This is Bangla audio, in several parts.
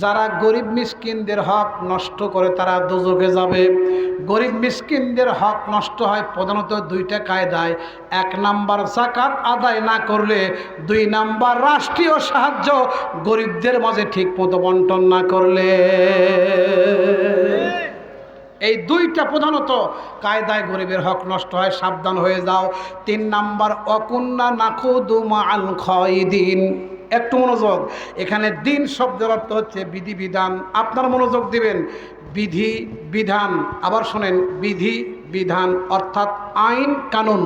যারা গরিব মিসকিনদের হক নষ্ট করে তারা দুযোগে যাবে। গরিব মিসকিনদের হক নষ্ট হয় প্রধানত দুইটা কায়দায়। এক নাম্বার জাকাত আদায় না করলে, দুই নাম্বার রাষ্ট্রীয় সাহায্য গরিবদের মাঝে ঠিক মতো বন্টন না করলে। এই দুইটা প্রধানত কায়দায় গরিবের হক নষ্ট হয়, সাবধান হয়ে যাও। তিন নাম্বার, অকুন্না নাকুদুমা আল খয়দিন একটু মনোযোগ। এখানে দিন শব্দের অর্থ হচ্ছে বিধিবিধান। আপনার মনোযোগ দিবেন। বিধি, বিধান, আবার শোনেন, বিধি, বিধান অর্থাৎ আইন কানুন।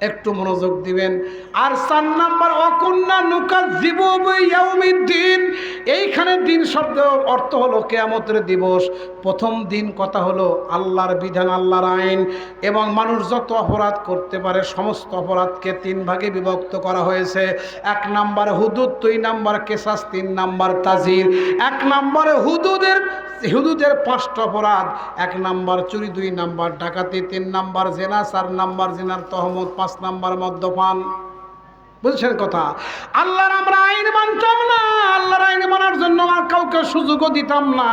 একটু মনোযোগ দিবেন। আর চার নাম্বার অকন্যা নুকা জীবদিন এইখানে দিন শব্দ অর্থ হলো কেয়ামতের দিবস। প্রথম দিন কথা হলো আল্লাহর বিধান, আল্লাহর আইন। এবং মানুষ যত অপরাধ করতে পারে, সমস্ত অপরাধকে তিন ভাগে বিভক্ত করা হয়েছে। এক নাম্বার হুদুদ, দুই নাম্বার কেসাস তিন নাম্বার তাজির। এক নম্বরে হুদুদের হুদুদের পাঁচটা অপরাধ, এক নাম্বার চুরি, দুই নাম্বার ডাকাতি, তিন নাম্বার জেনা, চার নাম্বার জেনার তহমদ পাঁচ নাম্বার মদ্যপান। বুঝছেন কথা? আল্লাহর আমরা আইন মানতাম না, আল্লাহর আইন মানার জন্য আর কাউকে সুযোগও দিতাম না।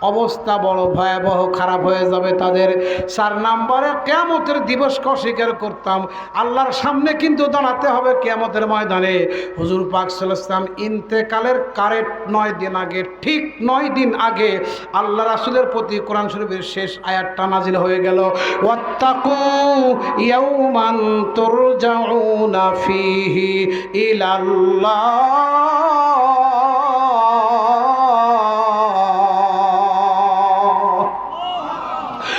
অবস্থা বড় ভয়াবহ, খারাপ হয়ে যাবে তাদের। চার নাম্বারে কেয়ামতের দিবসকে অস্বীকার করতাম? আল্লাহর সামনে কিন্তু দাঁড়াতে হবে কেয়ামতের ময়দানে। হুজুর পাক সাল্লাম ইন্তেকালের কারেক্ট নয় দিন আগে, ঠিক নয় দিন আগে আল্লাহ রাসুলের প্রতি কোরআন শরীফের শেষ আয়াতটা নাজিল হয়ে গেল। ইলাল্লাহ।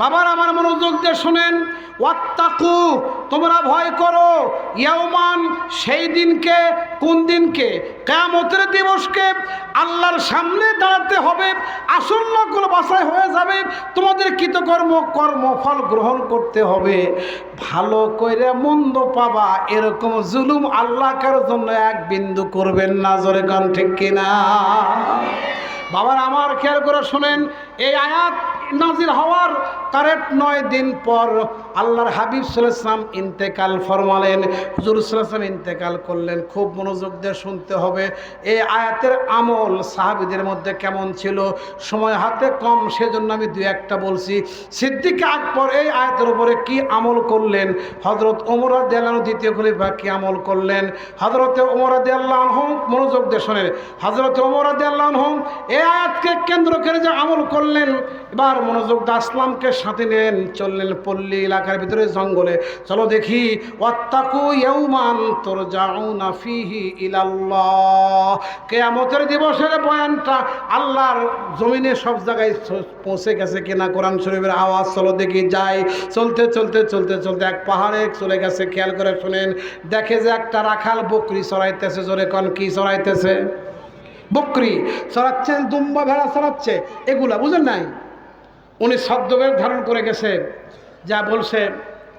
বাবার আমার মনোযোগ দিয়ে শোনেন, ওয়াত্তাকু, তোমরা ভয় করো, ইয়াউমান, সেই দিনকে, কোন দিনকে? কেয়ামতের দিবসকে আল্লাহর সামনে দাঁড়াতে হবে, আসন্ন কোনো বাসায় হয়ে যাবে, তোমাদের কৃতকর্ম, কর্মফল গ্রহণ করতে হবে। ভালো করে মন্দ পাবা, এরকম জুলুম আল্লাহ কারোর জন্য এক বিন্দু করবেন না, জোরে গান ঠিক কিনা? বাবার আমার খেয়াল করে শোনেন, এই আয়াত নাজির হওয়ার কারেক্ট নয় দিন পর আল্লাহর হাবিব সাল্লাম ইন্তেকাল ফরমালেন। হুজুর সাল্লাম ইন্তেকাল করলেন। খুব মনোযোগ দিয়ে শুনতে হবে। এই আয়াতের আমল সাহাবিদের মধ্যে কেমন ছিল? সময় হাতে কম, সেজন্য আমি দু একটা বলছি। সিদ্দিক আকবর এই আয়াতের উপরে কি আমল করলেন? হজরত ওমরা দেয়ালান দ্বিতীয় খলিফা কি আমল করলেন? হজরতে ওমরা দেয়াল্লাহ হোম মনোযোগ দিয়ে শোনেন। হজরত ওমরা দেয়াল্লাহ হোম এই আয়াতকে কেন্দ্র করে যে আমল করলেন, এবার মনোযোগ দিয়ে আসলামকে সাথে নেন চললেন পল্লী এলাকার ভিতরে জঙ্গলে। চলো দেখি কেয়ামতের দিবসের বয়ানটা আল্লাহর জমিনে সব জায়গায় পৌঁছে গেছে কিনা কোরআন শরীফের আওয়াজ, চলো দেখি যাই। চলতে চলতে চলতে চলতে এক পাহাড়ে চলে গেছে, খেয়াল করে শুনেন। দেখে যে একটা রাখাল বকরি চড়াইতেছে জোরে কন, কি চড়াইতেছে বকরি চড়াচ্ছেন দুম্বা ভেড়া চড়াচ্ছে এগুলা বুঝেন নাই? উনি ছদ্মবেশ ধারণ করে গেছে যা বলছে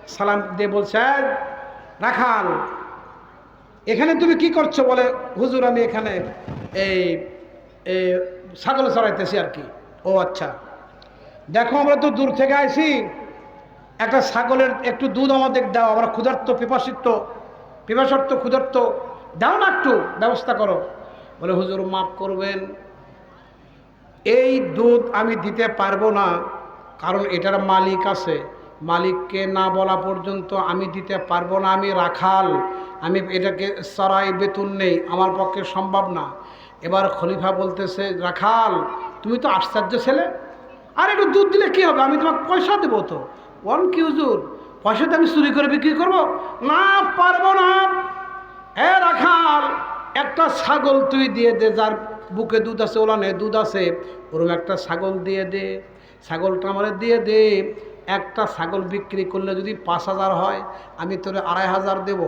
সালাম দিয়ে বলছে "এই, রাখাল এখানে তুমি কি করছ? বলে হুজুর আমি এখানে এই এই ছাগল চড়াইতেছি আর কি। ও আচ্ছা। দেখো আমরা তো দূর থেকে আইছি। একটা ছাগলের একটু দুধ আমাদের দাও আমরা ক্ষুধার্ত পিপাসিত পিপাসার্থ ক্ষুধার্ত। দাও না একটু ব্যবস্থা করো। বলে হুজুর মাফ করবেন এই দুধ আমি দিতে পারব না, কারণ এটার মালিক আছে। মালিককে না বলা পর্যন্ত আমি দিতে পারব না, আমি রাখাল, আমি এটাকে সরাই বেতন নেই, আমার পক্ষে সম্ভব না। এবার খলিফা বলতেছে, রাখাল, তুমি তো আশ্চর্য ছেলে। আর একটু দুধ দিলে কী হবে? আমি তোমাকে পয়সা দেবো তো। ওয়ান কি হুজুর? পয়সা তো আমি চুরি করে বিক্রি করব? না, পারব না। এ রাখাল, একটা ছাগল তুই দিয়ে দে, যার বুকে দুধ আছে, ওলানে দুধ আছে ওরকম একটা ছাগল দিয়ে দে, ছাগলটা আমার দিয়ে দে, একটা ছাগল বিক্রি করলে যদি পাঁচ হাজার হয়, আমি তোরে আড়াই হাজার দেবো।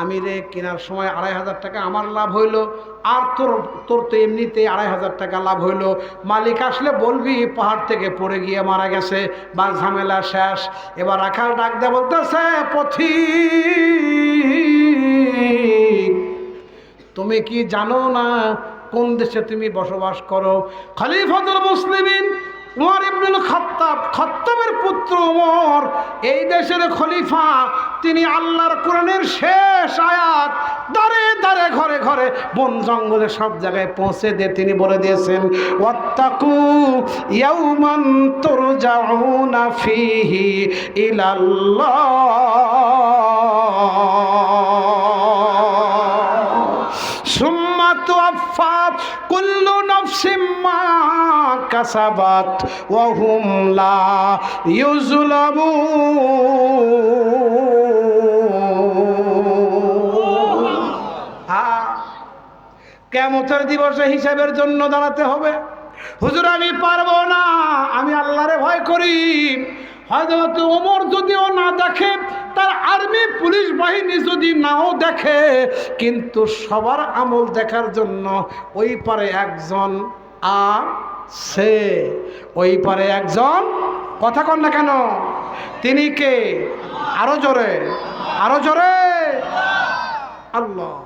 আমি রে কেনার সময় আড়াই হাজার টাকা আমার লাভ হইল, আর তোর তোর তো এমনিতে আড়াই হাজার টাকা লাভ হইল। মালিক আসলে বলবি, পাহাড় থেকে পড়ে গিয়ে মারা গেছে, বা ঝামেলা শেষ। এবার রাখাল ডাক দেয় বলতেছে, পথি, তুমি কি জানো না কোন দেশে তুমি বসবাস করো? খলিফাতুল মুসলিমিন উমর ইবনুল খাত্তাব, খাত্তাবের পুত্র উমর, এই দেশের খলিফা, তিনি আল্লাহর কোরআনের শেষ আয়াত দাঁড়ে দাঁড়ে ঘরে ঘরে বন জঙ্গলে সব জায়গায় পৌঁছে দিয়ে তিনি বলে দিয়েছেন, ওয়াত্তাকু ইয়াউমান তুরজাউনা ফিহি ইলাল্লাহ। কেমতের দিবসে হিসাবের জন্য দাঁড়াতে হবে। হুজুর আমি পারব না আমি আল্লাহরে ভয় করি। হয়তো ওমর যদিও না দেখে, তার আর্মি পুলিশ বাহিনী যদি নাও দেখে, কিন্তু সবার আমল দেখার জন্য ওই পারে একজন আছে। ওই পারে একজন, কথা কন না কেন? তিনি কে? আরও জোরে আরও জোরে। আল্লাহ।